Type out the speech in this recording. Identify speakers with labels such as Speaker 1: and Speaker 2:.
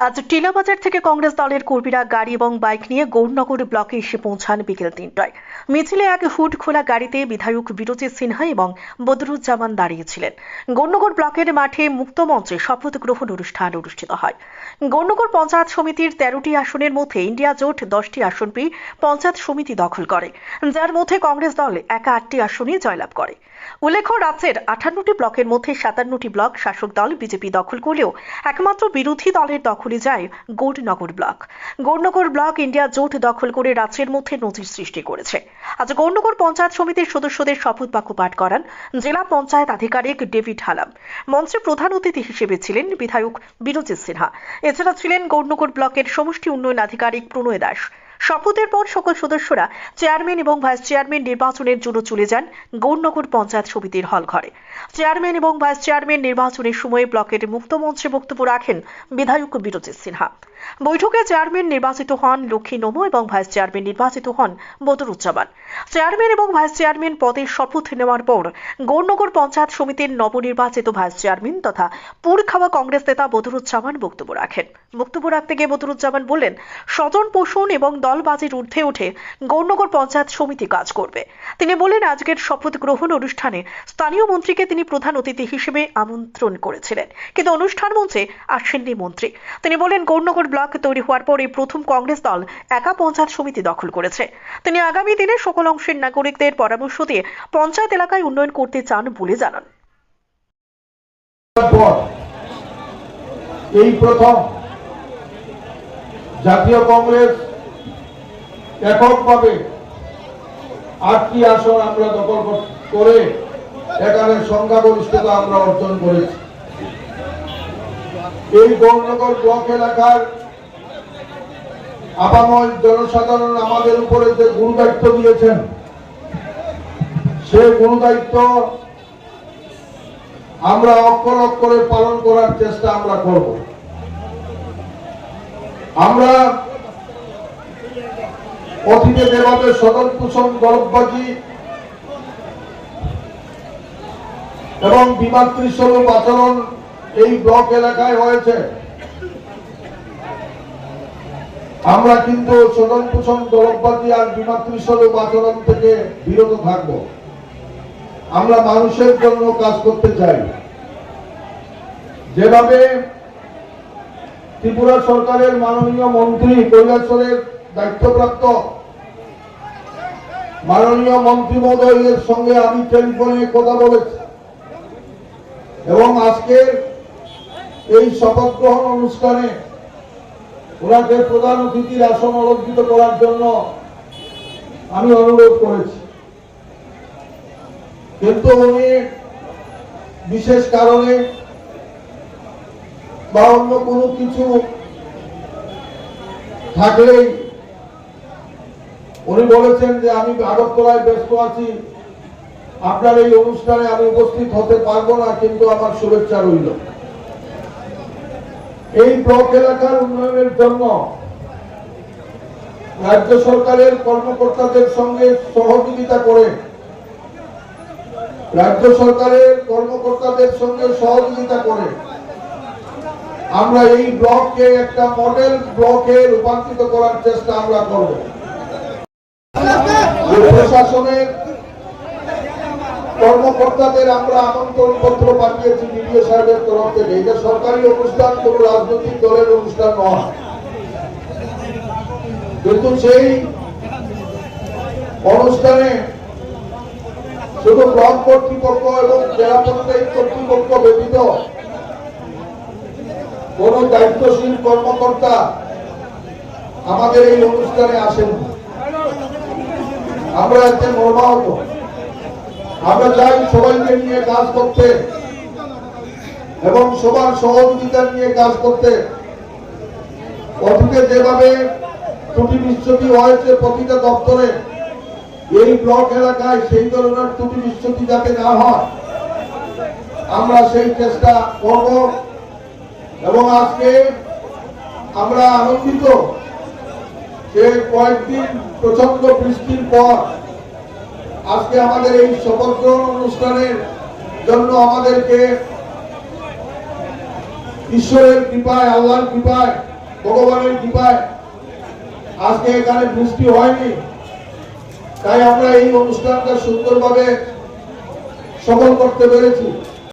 Speaker 1: আজ টিলাবাজার থেকে কংগ্রেস দলের কর্মীরা গাড়ি এবং বাইক নিয়ে গৌরনগর ব্লকে এসে পৌঁছান বিকেল তিনটায়। মিছিলে এক হুড খোলা গাড়িতে বিধায়ক বিরোচিত সিনহা এবং বদরুজ্জামান দাঁড়িয়েছিলেন। গৌরনগর ব্লকের মাঠে মুক্ত মঞ্চে শপথ গ্রহণ অনুষ্ঠান অনুষ্ঠিত হয়। গৌরনগর পঞ্চায়েত সমিতির তেরোটি আসনের মধ্যে ইন্ডিয়া জোট দশটি আসন পেয়ে পঞ্চায়েত সমিতি দখল করে, যার মধ্যে কংগ্রেস দল একা আটটি আসনে জয়লাভ করে। উল্লেখ্য, রাজ্যের আঠান্নটি ব্লকের মধ্যে সাতান্নটি ব্লক শাসক দল বিজেপি দখল করলেও একমাত্র বিরোধী দলের দখলে যায় Gaurnagar block. Gaurnagar block India জোট দখল করে রাজ্যের মধ্যে নজির সৃষ্টি করেছে। আজ গৌরনগর পঞ্চায়েত সমিতির সদস্যদের শপথ বাক্য পাঠ করান জেলা পঞ্চায়েত আধিকারিক ডেভিড হালাম। মঞ্চে প্রধান অতিথি হিসেবে ছিলেন বিধায়ক বিরজিৎ সিনহা। এছাড়া ছিলেন গৌরনগর ব্লকের সমষ্টি উন্নয়ন আধিকারিক প্রণয় দাস। শপথের পর সকল সদস্যরা চেয়ারম্যান এবং ভাইস চেয়ারম্যান নির্বাচনের জন্য চলে যান গৌরনগর পঞ্চায়েত সমিতির হল ঘরে চেয়ারম্যান এবং ভাইস চেয়ারম্যান নির্বাচনের সময় ব্লকের মুক্ত মঞ্চে বক্তব্য রাখেন বিধায়ক বিরজিৎ সিনহা। বৈঠকে চেয়ারম্যান নির্বাচিত হন লক্ষ্মী নমো এবং ভাইস চেয়ারম্যান নির্বাচিত হন বদরুজ্জামান। চেয়ারম্যান এবং ভাইস চেয়ারম্যান পদে শপথ নেওয়ার পর গৌরনগর পঞ্চায়েত সমিতির নবনির্বাচিত ভাইস চেয়ারম্যান তথা পুরখাওয়া কংগ্রেস নেতা বদরুজ্জামান বক্তব্য রাখেন। বক্তব্য রাখতে গিয়ে বদরুজ্জামান বললেন, স্বজন পোষণ এবং দলবাজির ঊর্ধ্বে উঠে গৌরনগর পঞ্চায়েত সমিতি কাজ করবে। তিনি বলেন আজকের শপথ গ্রহণ অনুষ্ঠানে স্থানীয় মন্ত্রীকে তিনি প্রধান অতিথি হিসেবে আমন্ত্রণ করেছিলেন। কিন্তু অনুষ্ঠান মঞ্চে আসেননি মন্ত্রী। তিনি বলেন গৌরনগর ব্লক তৈরি হওয়ার পরে প্রথম কংগ্রেস দল একা পঞ্চায়েত সমিতি দখল করেছে। তিনি আগামী দিনে সকল অংশের নাগরিকদের পরামর্শ দিয়ে পঞ্চায়েত এলাকায় উন্নয়ন করতে চান বলে জানান।
Speaker 2: এই প্রথম জাতীয় কংগ্রেস এককভাবে আটটি আসন আমরা দখল করে এখানে সংখ্যাগরিষ্ঠতা আমরা অর্জন করেছি। এই গৌরনগর ব্লক এলাকার আপাময় জনসাধারণ আমাদের উপরে যে গুরুদায়িত্ব দিয়েছেন সেই গুরুদায়িত্ব আমরা অক্ষর অক্ষরে পালন করার চেষ্টা আমরা করব। আমরা অতীতে যেভাবে সদন কুসম গরববাজি এবং বিমাতৃস্বরূপ আচরণ এই ব্লক এলাকায় হয়েছে। আমরা কিন্তু সদন কুসম গরববাজি আর বিমাতৃস্বরূপ আচরণ থেকে বিরত থাকব। আমরা মানুষের জন্য কাজ করতে চাই। যেভাবে ত্রিপুরা সরকারের মাননীয় মন্ত্রী কৈলাসরের দায়িত্বপ্রাপ্ত মাননীয় মন্ত্রী মহোদয়ের সঙ্গে আমি টেলিফোনে কথা বলেছি। এবং আজকের এই শপথ গ্রহণ অনুষ্ঠানে ওনাকে প্রধান অতিথির আসন অলঙ্কৃত করার জন্য আমি অনুরোধ করেছি। কিন্তু উনি বিশেষ কারণে বা অন্য কোনো কিছু থাকলেই উনি বলেছেন যে আমি আগরতলায় ব্যস্ত আছি। আপনার এই অনুষ্ঠানে আমি উপস্থিত হতে পারব না, কিন্তু আমার শুভেচ্ছা রইল। এই ব্লক এলাকার উন্নয়নের জন্য রাজ্য সরকারের কর্মকর্তাদের সঙ্গে সহযোগিতা করে, রাজ্য সরকারের কর্মকর্তাদের সঙ্গে সহযোগিতা করে আমরা এই ব্লককে একটা মডেল ব্লকে রূপান্তরিত করার চেষ্টা আমরা করব। প্রশাসনের কর্মকর্তাদের আমরা আমন্ত্রণ পত্র পাঠিয়েছি বিডিও সাহেবের তরফ থেকে। এটা সরকারি অনুষ্ঠান, কোন রাজনৈতিক দলের অনুষ্ঠান নয়। কিন্তু সেই অনুষ্ঠানে শুধু ব্লক কর্তৃপক্ষ এবং জেলা পঞ্চায়েত কর্তৃপক্ষ ব্যতীত কোন দায়িত্বশীল কর্মকর্তা আমাদের এই অনুষ্ঠানে আসেন আমরা একজন মর্মাহত আমরা চাই সবাইকে নিয়ে কাজ করতে এবং সবার সহযোগিতা নিয়ে কাজ করতে। অতীতে যেভাবে ত্রুটি বিচ্ছুতি হয়েছে প্রতিটা দপ্তরে, এই ব্লক এলাকায় সেই ধরনের ত্রুটি বিচ্ছুতি যাতে না হয়, আমরা সেই চেষ্টা করব। এবং আজকে আমরা আনন্দিত যে কয়েকদিন প্রচণ্ড বৃষ্টির পর আজকে আমাদের এই শপথ গ্রহণ অনুষ্ঠানের জন্য আমাদেরকে ঈশ্বরের কৃপায়, আল্লাহর কৃপায়, ভগবানের কৃপায় আজকে এখানে বৃষ্টি হয়নি। তাই আমরা এই অনুষ্ঠানটা সুন্দরভাবে সফল করতে পেরেছি।